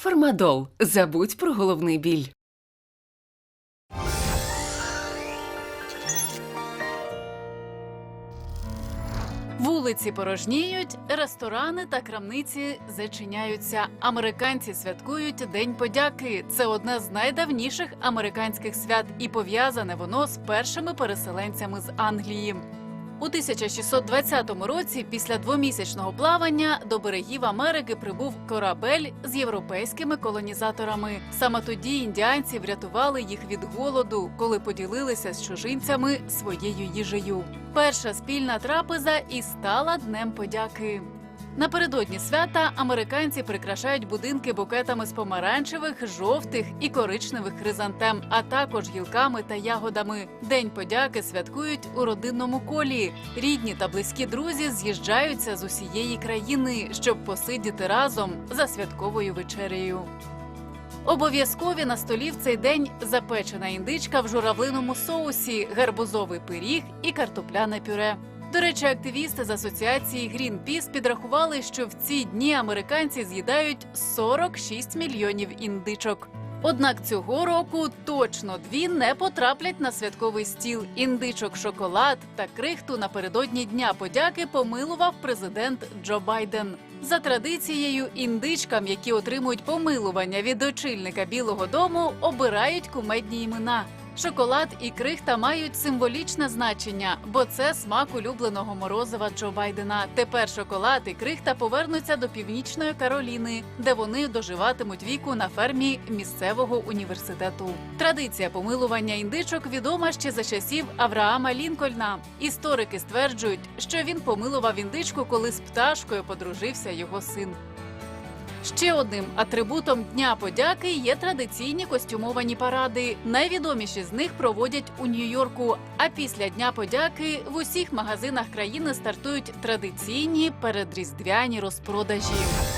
Фармадол. Забудь про головний біль. Вулиці порожніють, ресторани та крамниці зачиняються. Американці святкують День подяки. Це одне з найдавніших американських свят, і пов'язане воно з першими переселенцями з Англії. У 1620 році, після двомісячного плавання, до берегів Америки прибув корабель з європейськими колонізаторами. Саме тоді індіанці врятували їх від голоду, коли поділилися з чужинцями своєю їжею. Перша спільна трапеза і стала днем подяки. Напередодні свята американці прикрашають будинки букетами з помаранчевих, жовтих і коричневих хризантем, а також гілками та ягодами. День подяки святкують у родинному колі. Рідні та близькі друзі з'їжджаються з усієї країни, щоб посидіти разом за святковою вечерею. Обов'язкові на столі в цей день запечена індичка в журавлиному соусі, гарбузовий пиріг і картопляне пюре. До речі, активісти з асоціації Greenpeace підрахували, що в ці дні американці з'їдають 46 мільйонів індичок. Однак цього року точно дві не потраплять на святковий стіл. Індичок, шоколад та крихту напередодні дня подяки помилував президент Джо Байден. За традицією, індичкам, які отримують помилування від очільника Білого Дому, обирають кумедні імена. Шоколад і крихта мають символічне значення, бо це смак улюбленого морозива Джо Байдена. Тепер шоколад і крихта повернуться до північної Кароліни, де вони доживатимуть віку на фермі місцевого університету. Традиція помилування індичок відома ще за часів Авраама Лінкольна. Історики стверджують, що він помилував індичку, коли з пташкою подружився його син. Ще одним атрибутом Дня подяки є традиційні костюмовані паради. Найвідоміші з них проводять у Нью-Йорку. А після Дня подяки в усіх магазинах країни стартують традиційні передріздвяні розпродажі.